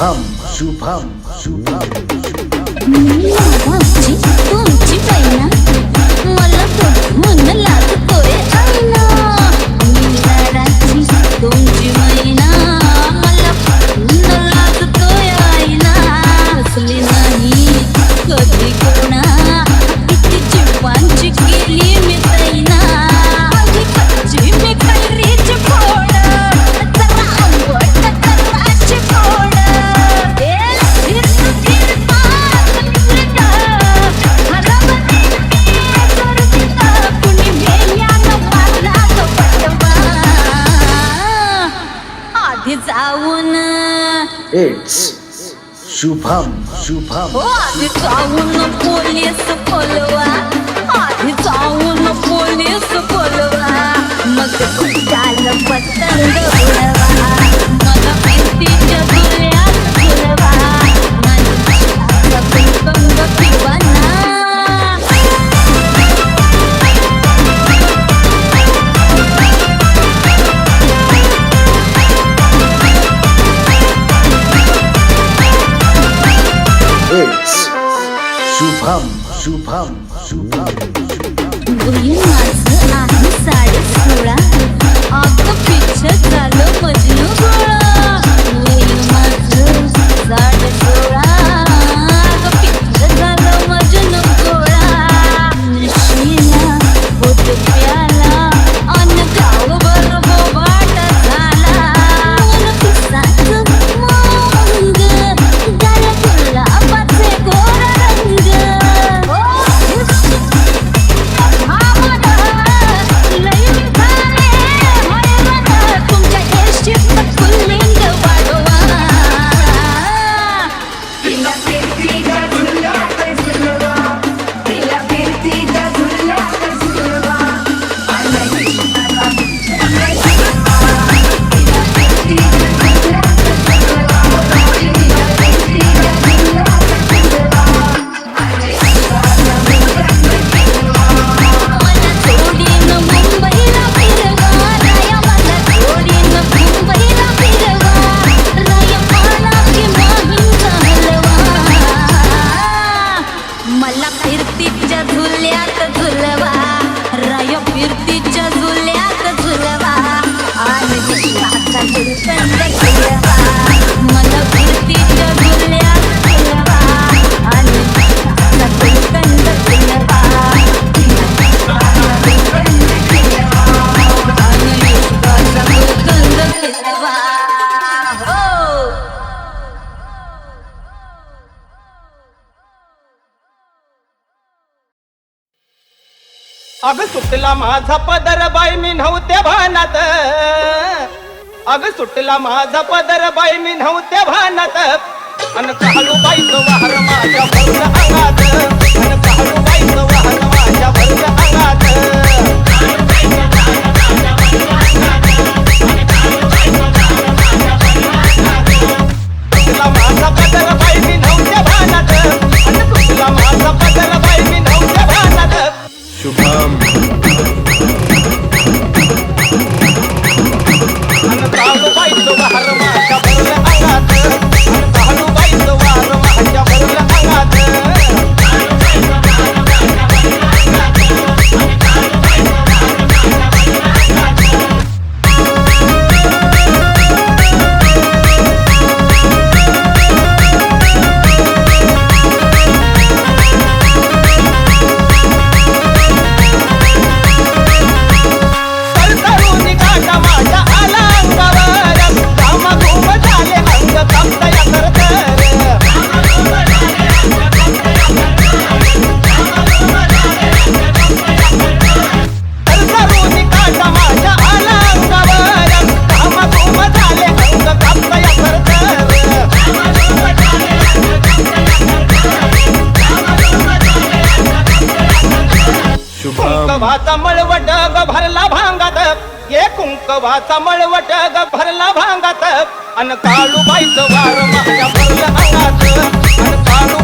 Shubham Shubham Shubham it's Shubham Shubham आधी जाऊन police बोलवा. आधी जाऊन पोलीस बोलवा. मग कुठाल पतंग Şubham, şubham, şubham. Bugün Nazlı, Ahmet Salih, Sura, Abla Pichat'a मला फिरतीच्या झुल्यात झुलवा. राय फिरतीच्या झुल्यात झुलवा. आणि झुलवा अग सुटला माझा पदर बाई मी नव्हत्या भानात. अग सुटला माझा पदर बाई मी नव्हत्या भानात. अन चालू बाई वाहर माझ्या भरून अंगात अन चालू बाई वाहर माझ्या भरून अंगात माझा पदर कुंकवाचा मळवट ग भरला भांगात. ये कुंकवाचा मळवट ग भरला भांगात. अन कालू बाईच वार माझ्या भरलं अन कालू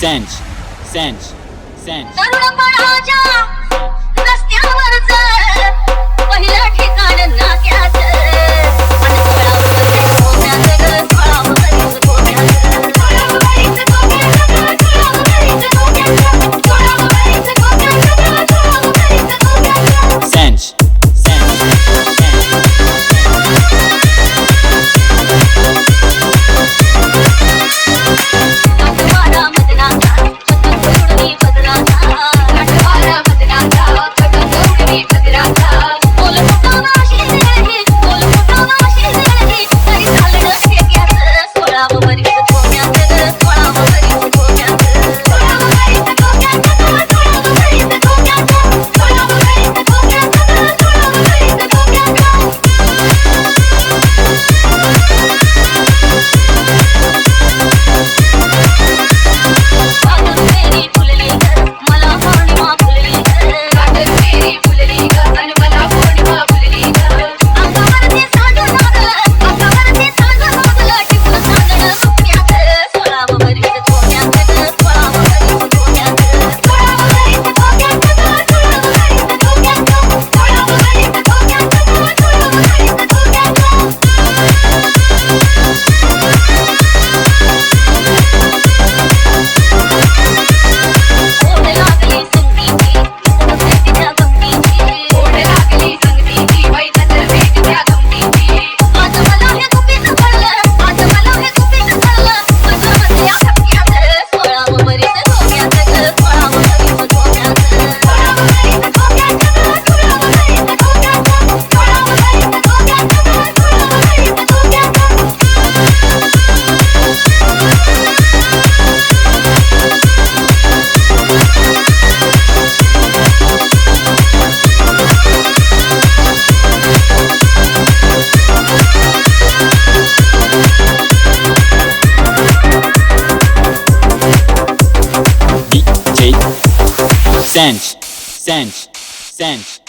सेंच सेंच सेंच सॅन्च रस्त्यावर पहिलं ठिकाण नाक्याचं. sense, sense, sense.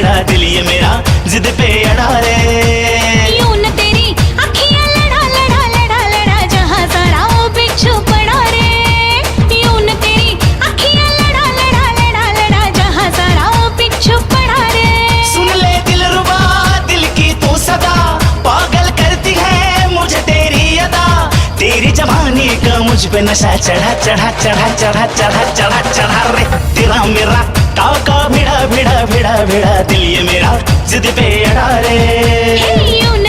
भिड़ा दिल ये मेरा जिद पे अड़ा रे। यूँ न तेरी अखियाँ लड़ा लड़ा लड़ा लड़ा जहाँ सारा बिच्छू पड़ा रे। यूँ न तेरी अखियाँ लड़ा लड़ा लड़ा लड़ा जहाँ सारा बिच्छू पड़ा रे। सुन ले दिल रुबा दिल की तू सदा। पागल करती है मुझे तेरी अदा। तेरी जवानी का मुझ पे नशा चढ़ा चढ़ा चढ़ा चढ़ा चढ़ा चढ़ा चढ़ा रे। तेरा मेरा टाका भिड़ा भिड़ा भिड़ा भिड़ा दिल ये मेरा जिद पे अड़ा रे।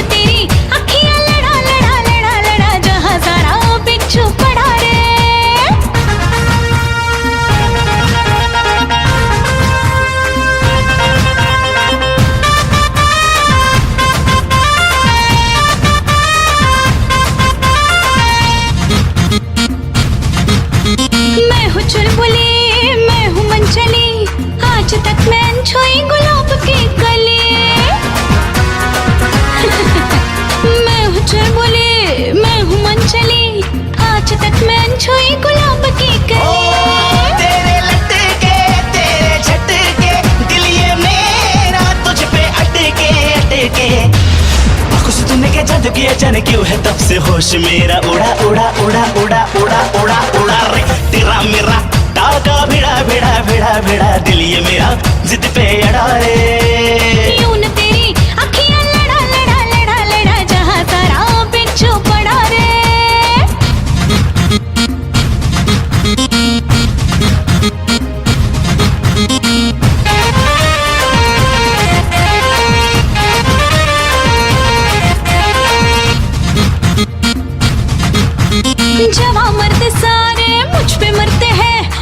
से होश मेरा उड़ा उड़ा उड़ा उड़ा उड़ा उड़ा उड़ा रे। तेरा मेरा टाका भिड़ा भिड़ा भिड़ा भिड़ा दिल ये मेरा जिद पे अड़ा रे।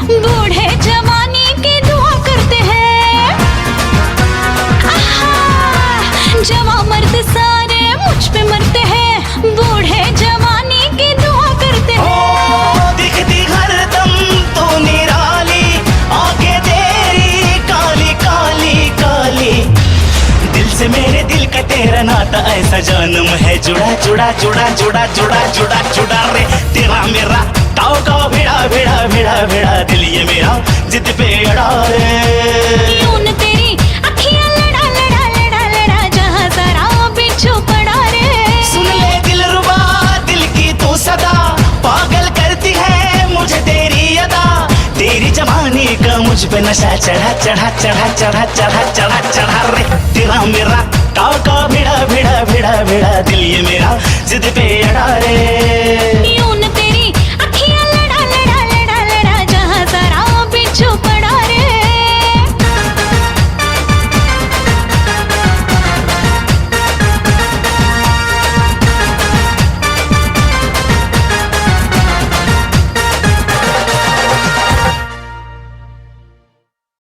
बूढ़े की दुआ करते हैं। सारे मुझ मरते हैं बूढ़े की दुआ करते हैं। दिखती हरदम तो आँखें तेरी काली काली काली। दिल से मेरे दिल का ऐसा जन्म है। जुड़ा जुड़ा जुड़ा जुड़ा जुड़ा जुड़ा जुड़ा रे, तेरा मेरा भिड़ा भिड़ा भिड़ा दिल ये मेरा जिद पे अड़ा रे तेरी अखियाँ लड़ा लड़ा लड़ा लड़ा जहाँ सारा बिच्छू पड़ा रे। सुन ले दिल रुबा दिल की तू सदा पागल करती है मुझे तेरी अदा। तेरी जवानी का मुझ पे नशा चढ़ा चढ़ा चढ़ा चढ़ा चढ़ा चढ़ा चढ़ा रे। तेरा मेरा टाका भिड़ा भिड़ा भिड़ा भिड़ा दिल ये मेरा जिद पे अड़ा रे।